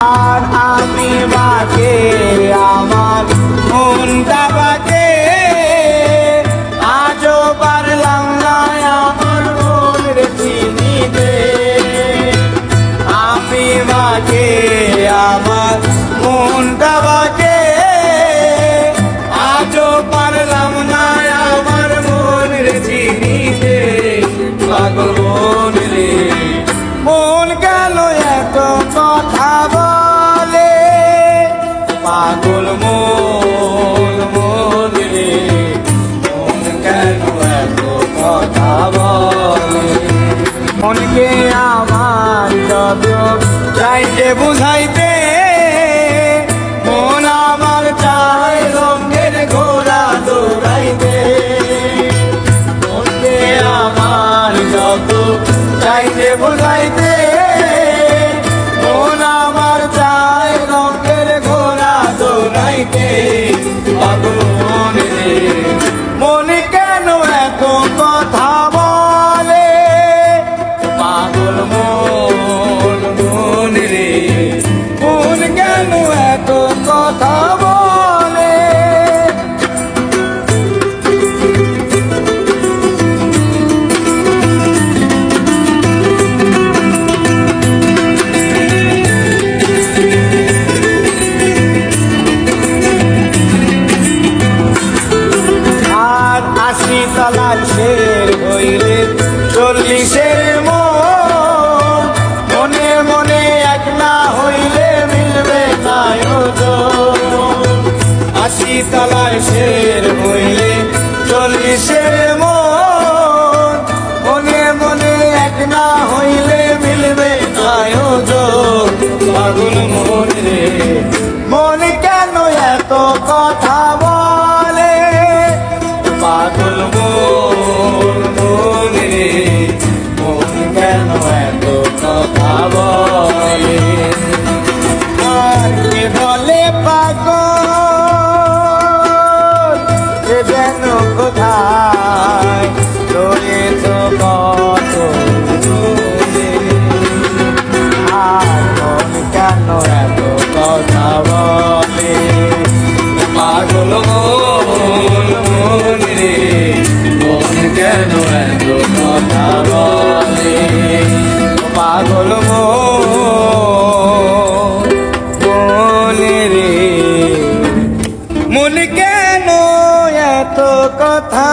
আর আমি বাকে এত কথা বলে পাগল মন মন রে মন কথা বলে? মনকে আমার যত চাইতে বুঝাইতে, মন আমার চাই রঙের ঘোড়া দৌড়াইতে। মনকে আমার যত চাইতে বুঝাইতে রে কেন এত কথা? আশি তলার শের হইলে চল্লিশের মন। মনে মনে এক না হইলে মিলবে আয়োজন পাগল মনে রে কথা বলে পাগল মনে রে। মন কেন এত কথা